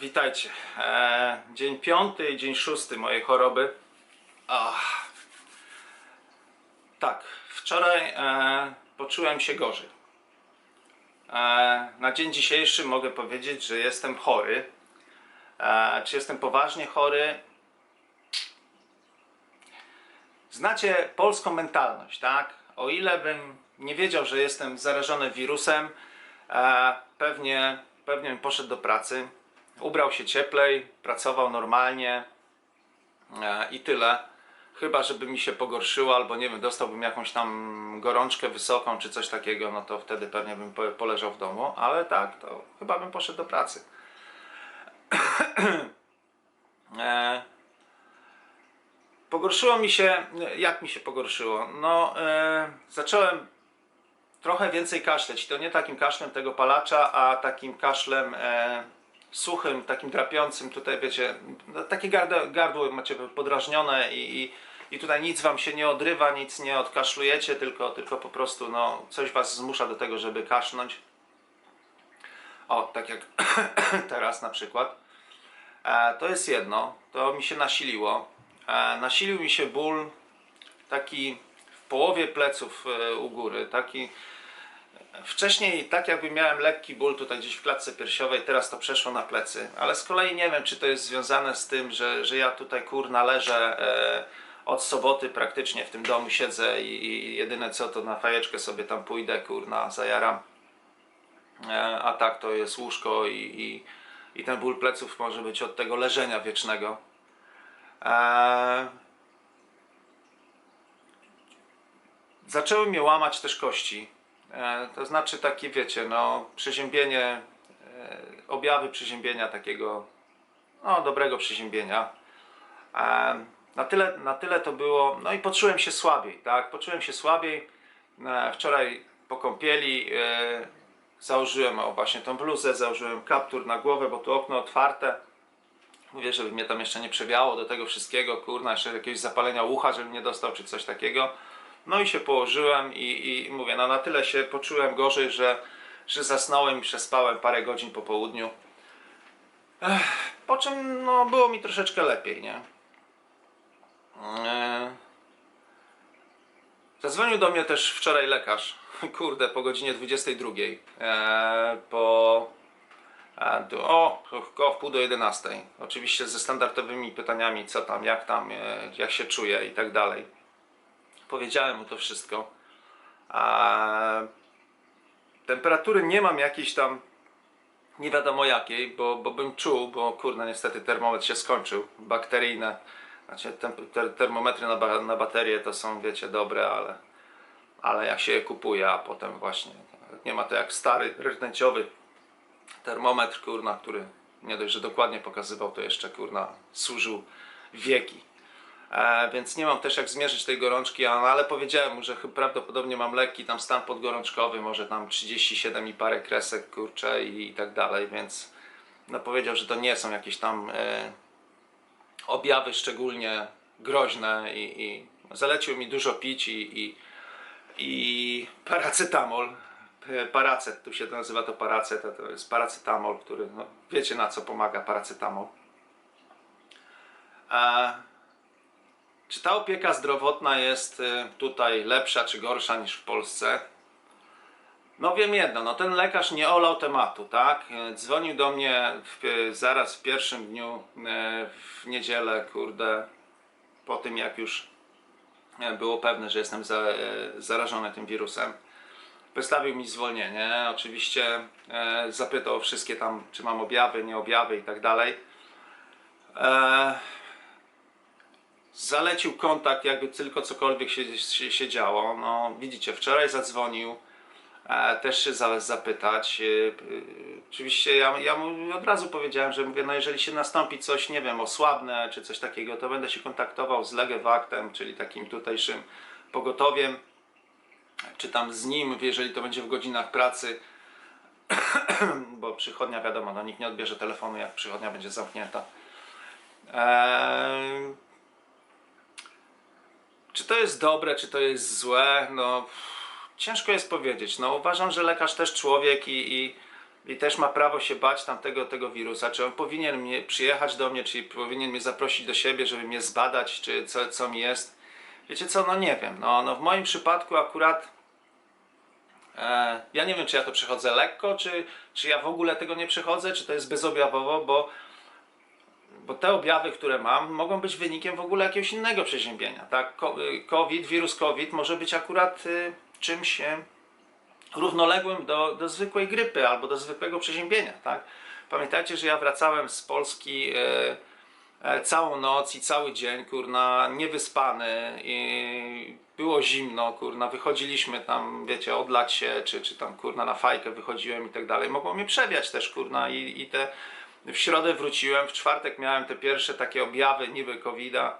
witajcie. E, dzień piąty i dzień szósty mojej choroby. Tak, wczoraj e, poczułem się gorzej. E, na dzień dzisiejszy mogę powiedzieć, że jestem chory. Czy jestem poważnie chory? Znacie polską mentalność, tak? O ile bym nie wiedział, że jestem zarażony wirusem, pewnie, pewnie bym poszedł do pracy, ubrał się cieplej, pracował normalnie e, i tyle. Chyba, żeby mi się pogorszyło, albo nie wiem, dostałbym jakąś tam gorączkę wysoką czy coś takiego, no to wtedy pewnie bym po- poleżał w domu, ale tak, to chyba bym poszedł do pracy. e, Pogorszyło mi się, jak mi się pogorszyło? No, e, zacząłem trochę więcej kaszleć. To nie takim kaszlem tego palacza, a takim kaszlem e, suchym, takim drapiącym. Tutaj wiecie, no, takie gardło, gardło macie podrażnione i, i, i tutaj nic wam się nie odrywa, nic nie odkaszlujecie, tylko, tylko po prostu no, coś was zmusza do tego, żeby kaszlnąć. O, tak jak teraz na przykład. E, to jest jedno, to mi się nasiliło. E, nasilił mi się ból taki w połowie pleców e, u góry, taki wcześniej tak jakby miałem lekki ból tutaj gdzieś w klatce piersiowej, teraz to przeszło na plecy, ale z kolei nie wiem czy to jest związane z tym, że, że ja tutaj kurna leżę e, od soboty praktycznie w tym domu siedzę i, i jedyne co to na fajeczkę sobie tam pójdę kurna zajaram E, a tak to jest łóżko i, i, i ten ból pleców może być od tego leżenia wiecznego. E, zaczęły mnie łamać też kości. E, to znaczy takie, wiecie, no, przeziębienie, e, objawy przeziębienia takiego, no, dobrego przeziębienia. E, na, tyle, na tyle to było, no i poczułem się słabiej, tak, poczułem się słabiej. Wczoraj po kąpieli założyłem właśnie tą bluzę, założyłem kaptur na głowę, bo tu okno otwarte. Mówię, żeby mnie tam jeszcze nie przewiało do tego wszystkiego, kurna, jeszcze jakiegoś zapalenia ucha, żebym nie dostał, czy coś takiego. No i się położyłem i, i mówię, no na tyle się poczułem gorzej, że, że zasnąłem i przespałem parę godzin po południu. Ech, po czym no, było mi troszeczkę lepiej, nie? Eee, Zadzwonił do mnie też wczoraj lekarz, kurde, po godzinie 22. Eee, po. E, do, o, koło w pół do 11. Oczywiście ze standardowymi pytaniami, co tam, jak tam, e, jak się czuję i tak dalej. Powiedziałem mu to wszystko. Eee, temperatury nie mam jakiejś tam nie wiadomo jakiej, bo, bo bym czuł, bo kurde, niestety termometr się skończył. Bakteryjne, znaczy termometry na, ba, na baterie to są, wiecie, dobre, ale, ale jak się je kupuje, a potem właśnie nie ma to jak stary, rtęciowy termometr, kurna, który nie dość, że dokładnie pokazywał, to jeszcze, kurna, służył wieki. E, więc nie mam też jak zmierzyć tej gorączki, ale powiedziałem mu, że prawdopodobnie mam lekki tam stan podgorączkowy, może tam 37 i parę kresek, kurcze i, i tak dalej, więc no powiedział, że to nie są jakieś tam e, objawy szczególnie groźne i, i zalecił mi dużo pić i, i, i paracetamol. Paracet, tu się to nazywa to paracet, to jest paracetamol, który, no, wiecie na co pomaga paracetamol. E, czy ta opieka zdrowotna jest y, tutaj lepsza czy gorsza niż w Polsce? No wiem jedno, no ten lekarz nie olał tematu, tak? Y, Dzwonił do mnie w, zaraz w pierwszym dniu, y, w niedzielę, kurde, po tym jak już było pewne, że jestem za, zarażony tym wirusem. Wystawił mi zwolnienie, oczywiście zapytał o wszystkie tam, czy mam objawy, nie objawy i tak dalej. Zalecił kontakt, jakby tylko cokolwiek się, się, się działo. No, widzicie, wczoraj zadzwonił, e, też się za, zapytać. E, e, oczywiście ja, ja mu od razu powiedziałem, że mówię, no jeżeli się nastąpi coś, nie wiem, osłabne czy coś takiego, to będę się kontaktował z Legewaktem, czyli takim tutejszym pogotowiem, czy tam z nim, jeżeli to będzie w godzinach pracy, bo przychodnia wiadomo, no nikt nie odbierze telefonu, jak przychodnia będzie zamknięta. Eee, czy to jest dobre, czy to jest złe? No, ciężko jest powiedzieć. No, uważam, że lekarz też człowiek i, i, i też ma prawo się bać tamtego tego wirusa. Czy on powinien mnie przyjechać do mnie, czy powinien mnie zaprosić do siebie, żeby mnie zbadać, czy co, co mi jest. Wiecie co, no nie wiem. No, no w moim przypadku akurat e, ja nie wiem, czy ja to przechodzę lekko, czy, czy ja w ogóle tego nie przechodzę, czy to jest bezobjawowo, bo bo te objawy, które mam, mogą być wynikiem w ogóle jakiegoś innego przeziębienia. Tak? Y, COVID, wirus COVID może być akurat y, czymś y, równoległym do, do zwykłej grypy albo do zwykłego przeziębienia. Tak? Pamiętajcie, że ja wracałem z Polski e, całą noc i cały dzień, kurna, niewyspany i było zimno, kurna, wychodziliśmy tam, wiecie, odlać się, czy, czy tam, kurna, na fajkę wychodziłem i tak dalej. Mogło mnie przewiać też, kurna, i, i te w środę wróciłem, w czwartek miałem te pierwsze takie objawy niby COVID-a,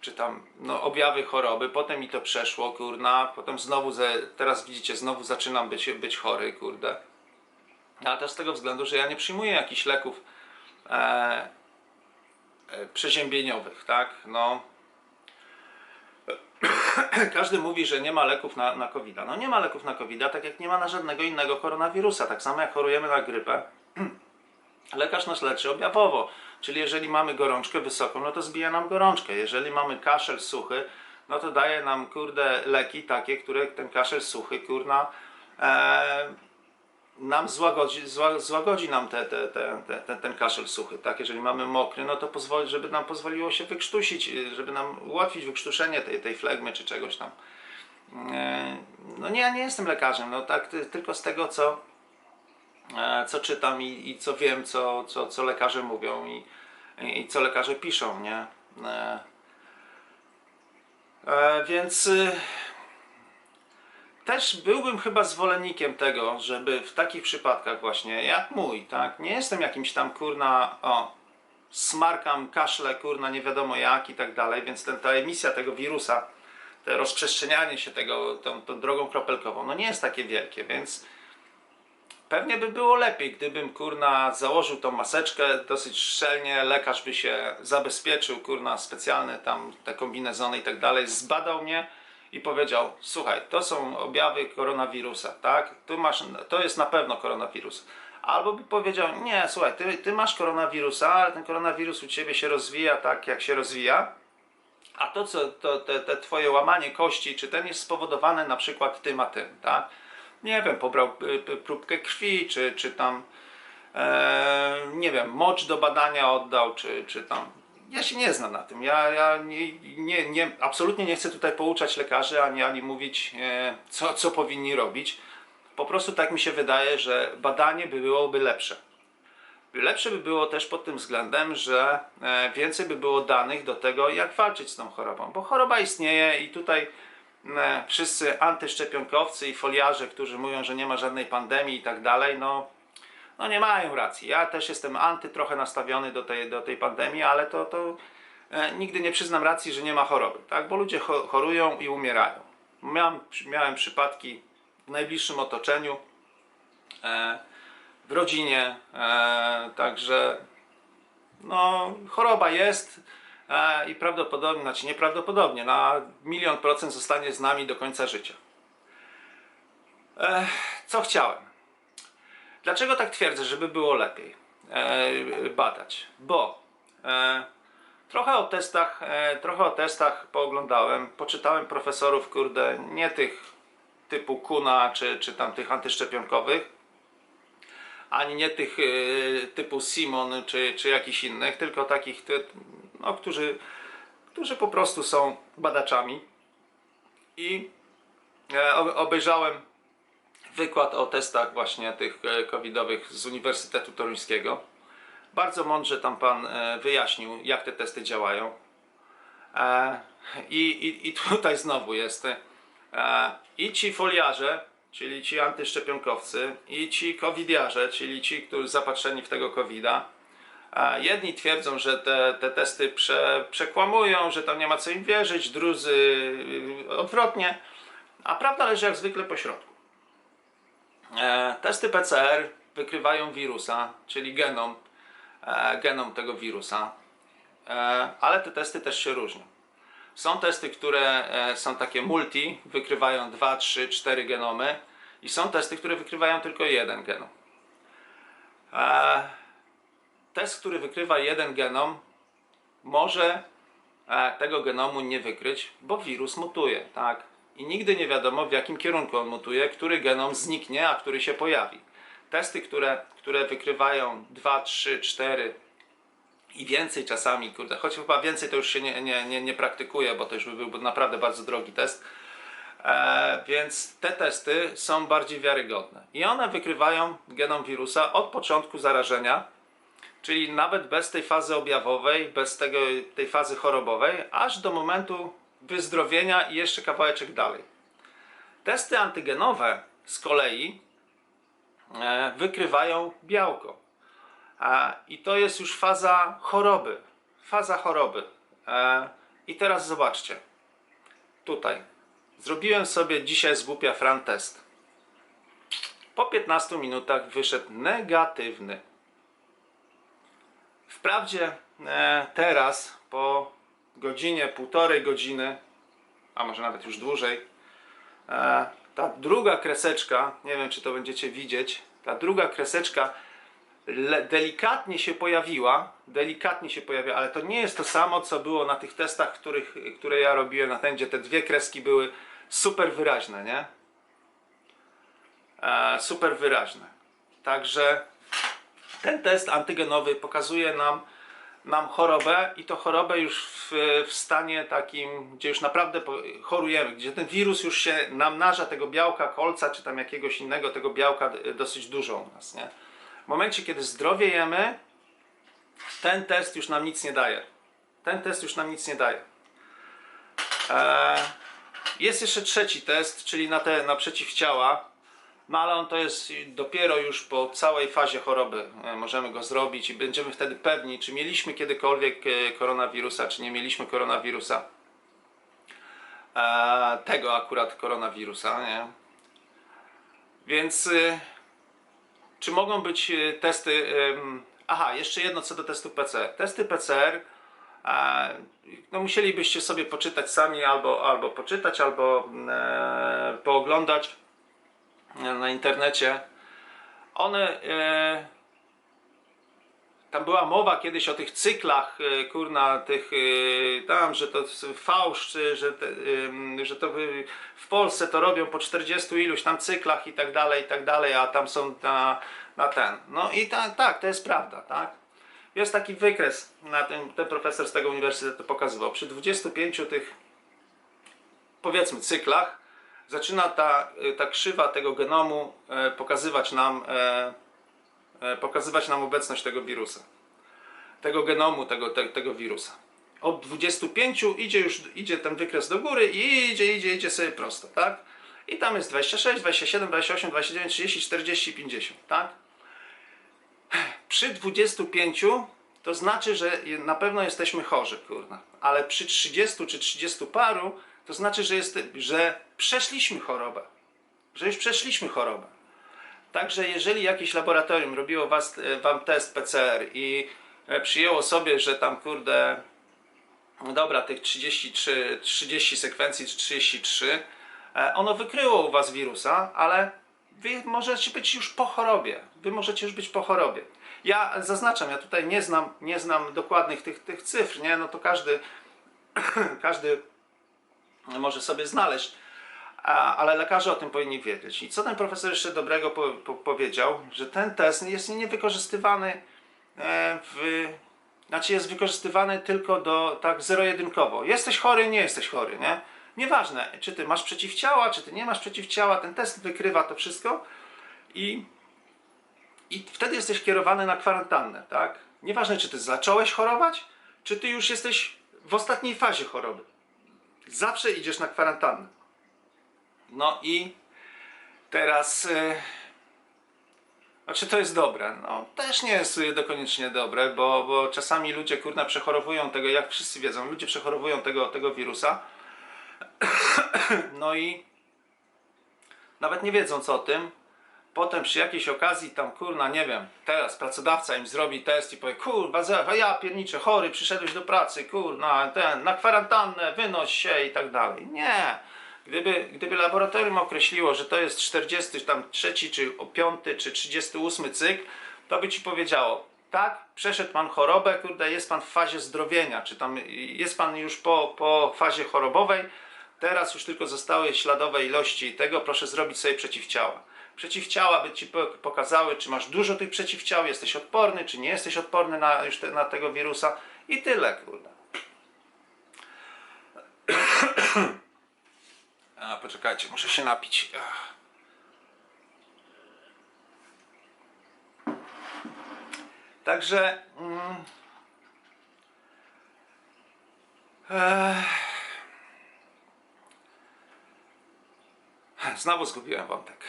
czy tam no, objawy choroby, potem mi to przeszło, kurna, potem znowu, ze, teraz widzicie, znowu zaczynam być, być chory, kurde. Ale to z tego względu, że ja nie przyjmuję jakichś leków e, e, przeziębieniowych, tak, no. Każdy mówi, że nie ma leków na, na covid -a. No nie ma leków na covid tak jak nie ma na żadnego innego koronawirusa. Tak samo jak chorujemy na grypę, lekarz nas leczy objawowo. Czyli jeżeli mamy gorączkę wysoką, no to zbija nam gorączkę. Jeżeli mamy kaszel suchy, no to daje nam, kurde, leki takie, które ten kaszel suchy, kurna, e, nam złagodzi, zła, złagodzi nam te, te, te, te, ten, kaszel suchy, tak? Jeżeli mamy mokry, no to pozwoli, żeby nam pozwoliło się wykrztusić, żeby nam ułatwić wykrztuszenie tej, tej flegmy czy czegoś tam. E, No nie, ja nie jestem lekarzem, no tak, ty- tylko z tego, co, co czytam i, i co wiem, co, co, co lekarze mówią i, i co lekarze piszą, nie? E, e, więc y, też byłbym chyba zwolennikiem tego, żeby w takich przypadkach właśnie, jak mój, tak, nie jestem jakimś tam kurna, o, smarkam, kaszle, kurna, nie wiadomo jak i tak dalej, więc ten, ta emisja tego wirusa, te rozprzestrzenianie się tego, tą, tą drogą kropelkową, no nie jest takie wielkie, więc Pewnie by było lepiej, gdybym kurna założył tą maseczkę dosyć szczelnie, lekarz by się zabezpieczył, kurna specjalne tam te kombinezony i tak dalej, zbadał mnie i powiedział: Słuchaj, to są objawy koronawirusa, tak? Tu masz, to jest na pewno koronawirus. Albo by powiedział: Nie, słuchaj, ty, ty masz koronawirusa, ale ten koronawirus u ciebie się rozwija tak, jak się rozwija. A to, co to, te, te twoje łamanie kości, czy ten jest spowodowane na przykład tym a tym, tak? Nie wiem, pobrał y, próbkę krwi, czy, czy tam e, nie wiem, mocz do badania oddał, czy, czy tam. Ja się nie znam na tym. Ja, ja nie, nie, nie, absolutnie nie chcę tutaj pouczać lekarzy, ani, ani mówić, e, co, co powinni robić. Po prostu tak mi się wydaje, że badanie by byłoby lepsze. Lepsze by było też pod tym względem, że e, więcej by było danych do tego, jak walczyć z tą chorobą, bo choroba istnieje i tutaj wszyscy antyszczepionkowcy i foliarze, którzy mówią, że nie ma żadnej pandemii i tak dalej, no, no nie mają racji. Ja też jestem anty trochę nastawiony do tej, do tej pandemii, ale to, to e, nigdy nie przyznam racji, że nie ma choroby, tak? bo ludzie cho- chorują i umierają. Miałem, miałem przypadki w najbliższym otoczeniu, e, w rodzinie, e, także no, choroba jest e, i prawdopodobnie, znaczy nieprawdopodobnie, na milion procent zostanie z nami do końca życia. Co chciałem? Dlaczego tak twierdzę, żeby było lepiej e, badać? Bo e, trochę o testach, e, trochę o testach pooglądałem, poczytałem profesorów, kurde, nie tych typu Kuna czy, czy tam tych antyszczepionkowych, ani nie tych typu Simon czy, czy jakichś innych, tylko takich, no, którzy, którzy po prostu są badaczami. I e, obejrzałem wykład o testach właśnie tych e, covidowych z Uniwersytetu Toruńskiego. Bardzo mądrze tam pan e, wyjaśnił, jak te testy działają. I, i, i tutaj znowu jest i ci foliarze, czyli ci antyszczepionkowcy, i ci covidiarze, czyli ci, którzy zapatrzeni w tego covida. Jedni twierdzą, że te, te testy prze, przekłamują, że tam nie ma co im wierzyć, drudzy y, odwrotnie, a prawda leży jak zwykle po środku. E, testy PCR wykrywają wirusa, czyli genom, e, genom tego wirusa, e, ale te testy też się różnią. Są testy, które e, są takie multi, wykrywają 2, 3, 4 genomy i są testy, które wykrywają tylko jeden genom. E, test, który wykrywa jeden genom, może e, tego genomu nie wykryć, bo wirus mutuje, tak? I nigdy nie wiadomo, w jakim kierunku on mutuje, który genom zniknie, a który się pojawi. Testy, które, które wykrywają 2, 3, 4 i więcej czasami, kurde, choć chyba więcej to już się nie, nie, nie, nie praktykuje, bo to już by był naprawdę bardzo drogi test. E, więc te testy są bardziej wiarygodne. I one wykrywają genom wirusa od początku zarażenia, czyli nawet bez tej fazy objawowej, bez tego, tej fazy chorobowej, aż do momentu wyzdrowienia i jeszcze kawałeczek dalej. Testy antygenowe z kolei e, wykrywają białko. I to jest już faza choroby. Faza choroby. E, I teraz zobaczcie. Tutaj. Zrobiłem sobie dzisiaj z głupia Fran test. Po 15 minutach wyszedł negatywny. Wprawdzie e, teraz, po godzinie, półtorej godziny, a może nawet już dłużej, e, ta druga kreseczka, nie wiem czy to będziecie widzieć, ta druga kreseczka delikatnie się pojawiła, delikatnie się pojawia, ale to nie jest to samo, co było na tych testach, których, które ja robiłem na ten, gdzie te dwie kreski były super wyraźne, nie? E, super wyraźne. Także ten test antygenowy pokazuje nam, nam chorobę i to chorobę już w, w stanie takim, gdzie już naprawdę chorujemy, gdzie ten wirus już się namnaża tego białka kolca, czy tam jakiegoś innego tego białka dosyć dużo u nas, nie? W momencie, kiedy zdrowiejemy, ten test już nam nic nie daje. Ten test już nam nic nie daje. Eee, jest jeszcze trzeci test, czyli na te na przeciwciała. No ale on to jest dopiero już po całej fazie choroby. e, Możemy go zrobić i będziemy wtedy pewni, czy mieliśmy kiedykolwiek e, koronawirusa, czy nie mieliśmy koronawirusa. E, tego akurat koronawirusa, nie? Więc y, czy mogą być y, testy. ym, Aha, jeszcze jedno co do testu PCR. Testy PCR. No musielibyście sobie poczytać sami, albo, albo poczytać, albo e, pooglądać na internecie. One. E, tam była mowa kiedyś o tych cyklach, e, kurna, tych e, tam, że to fałsz, czy że, te, że to w Polsce to robią po 40 iluś tam cyklach i tak dalej, i tak dalej, a tam są na, na ten. No i ta, tak, to jest prawda, tak. Jest taki wykres, na tym, ten profesor z tego uniwersytetu pokazywał. Przy 25 tych, powiedzmy, cyklach, zaczyna ta, y, ta krzywa tego genomu e, pokazywać nam, e, e, pokazywać nam obecność tego wirusa. Tego genomu, tego, te, tego wirusa. Od 25 idzie już idzie ten wykres do góry i idzie, idzie, idzie sobie prosto, tak? I tam jest 26, 27, 28, 29, 30, 40, 50, tak? Przy 25 to znaczy, że na pewno jesteśmy chorzy, kurna. Ale przy 30 czy 30 paru to znaczy, że, jest, że przeszliśmy chorobę. Że już przeszliśmy chorobę. Także jeżeli jakieś laboratorium robiło was, e, wam test PCR i e, przyjęło sobie, że tam kurde, dobra, tych 33, 30 sekwencji czy 33, e, ono wykryło u was wirusa, ale wy możecie być już po chorobie. Wy możecie już być po chorobie. Ja zaznaczam, ja tutaj nie znam, nie znam dokładnych tych, tych cyfr, nie? No to każdy, każdy może sobie znaleźć, ale lekarze o tym powinni wiedzieć. I co ten profesor jeszcze dobrego po, po, powiedział, że ten test jest niewykorzystywany e, w, znaczy jest wykorzystywany tylko do tak zero-jedynkowo. Jesteś chory, nie jesteś chory, nie? Nieważne, czy ty masz przeciwciała, czy ty nie masz przeciwciała, ten test wykrywa to wszystko i, i wtedy jesteś kierowany na kwarantannę, tak? Nieważne, czy ty zacząłeś chorować, czy ty już jesteś w ostatniej fazie choroby. Zawsze idziesz na kwarantannę. No i teraz. Yy, znaczy to jest dobre. No też nie jest dokoniecznie dobre, bo, bo czasami ludzie kurna przechorowują tego, jak wszyscy wiedzą, ludzie przechorowują tego, tego wirusa. No i nawet nie wiedząc o tym, potem przy jakiejś okazji tam kurna, nie wiem, teraz pracodawca im zrobi test i powie, kurwa, za- ja pierniczę, chory, przyszedłeś do pracy, kurna, ten, na kwarantannę, wynoś się i tak dalej. Nie. Gdyby, gdyby laboratorium określiło, że to jest 40, tam trzeci, czy 5, czy 38 cykl, to by ci powiedziało, tak, przeszedł pan chorobę, kurde, jest pan w fazie zdrowienia, czy tam jest pan już po, po fazie chorobowej, teraz już tylko zostały śladowe ilości tego, proszę zrobić sobie przeciwciała. Przeciwciała by ci po- pokazały, czy masz dużo tych przeciwciał, jesteś odporny, czy nie jesteś odporny na, już te, na tego wirusa i tyle, kurde. A, poczekajcie, muszę się napić. Także. Mm, eh, znowu zgubiłem wątek.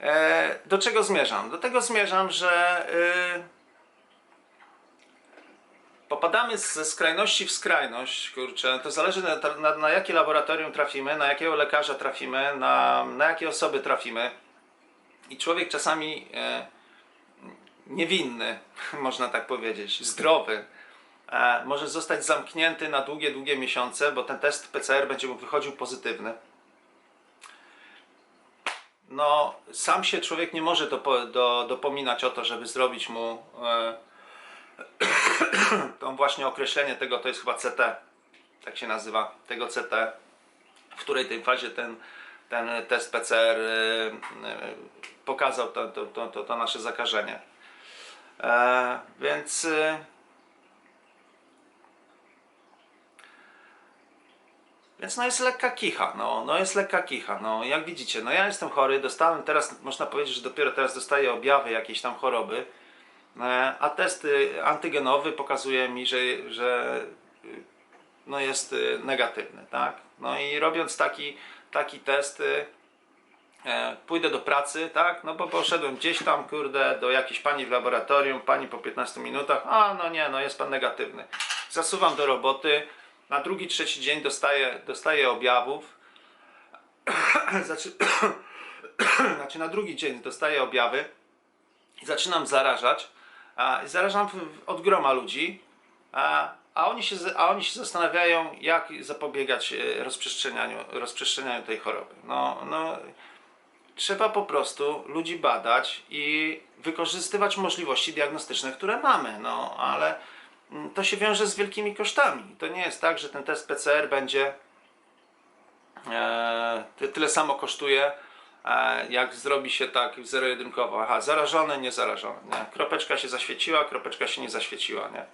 E, Do czego zmierzam? Do tego zmierzam, że y, popadamy ze skrajności w skrajność, kurczę, to zależy na, na, na jakie laboratorium trafimy, na jakiego lekarza trafimy, na, na jakie osoby trafimy. I człowiek czasami e, niewinny, można tak powiedzieć, zdrowy, e, może zostać zamknięty na długie, długie miesiące, bo ten test PCR będzie mu wychodził pozytywny. No, sam się człowiek nie może dopo, do, dopominać o to, żeby zrobić mu e, to właśnie określenie tego, to jest chyba CT, tak się nazywa, tego CT, w której tej fazie ten, ten test PCR y, y, pokazał to, to, to, to, nasze zakażenie. E, więc y, Więc no jest lekka kicha, no, no jest lekka kicha, no jak widzicie, no ja jestem chory, dostałem teraz, można powiedzieć, że dopiero teraz dostaję objawy jakiejś tam choroby, e, a test antygenowy pokazuje mi, że, że no jest y, negatywny, tak? No i robiąc taki, taki test, y, e, pójdę do pracy, tak? No bo poszedłem gdzieś tam, kurde, do jakiejś pani w laboratorium, pani po 15 minutach, a no nie, no jest pan negatywny. Zasuwam do roboty, na drugi, trzeci dzień dostaję, dostaję objawów, znaczy, znaczy na drugi dzień dostaję objawy i zaczynam zarażać, a, zarażam od groma ludzi, a, a, oni się, a oni się zastanawiają, jak zapobiegać e, rozprzestrzenianiu, rozprzestrzenianiu tej choroby. No, no, trzeba po prostu ludzi badać i wykorzystywać możliwości diagnostyczne, które mamy, no ale to się wiąże z wielkimi kosztami. To nie jest tak, że ten test PCR będzie e, ty- tyle samo kosztuje, e, jak zrobi się tak zero-jedynkowo. Aha, zarażony, nie zarażony. Nie? Kropeczka się zaświeciła, kropeczka się nie zaświeciła. Nie?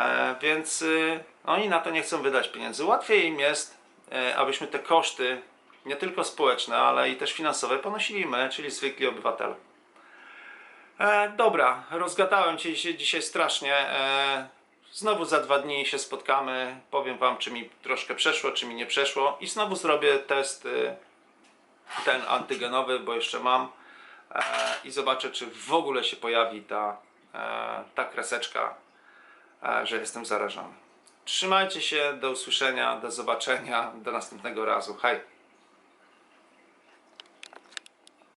E, więc y, oni na to nie chcą wydać pieniędzy. Łatwiej im jest, e, abyśmy te koszty, nie tylko społeczne, ale i też finansowe, ponosili my, czyli zwykli obywatele. E, dobra, rozgadałem Cię się dzisiaj strasznie. E, znowu za dwa dni się spotkamy. Powiem Wam, czy mi troszkę przeszło, czy mi nie przeszło. I znowu zrobię test y, ten antygenowy, bo jeszcze mam. E, I zobaczę, czy w ogóle się pojawi ta, e, ta kreseczka, e, że jestem zarażony. Trzymajcie się, do usłyszenia, do zobaczenia, do następnego razu. Hej!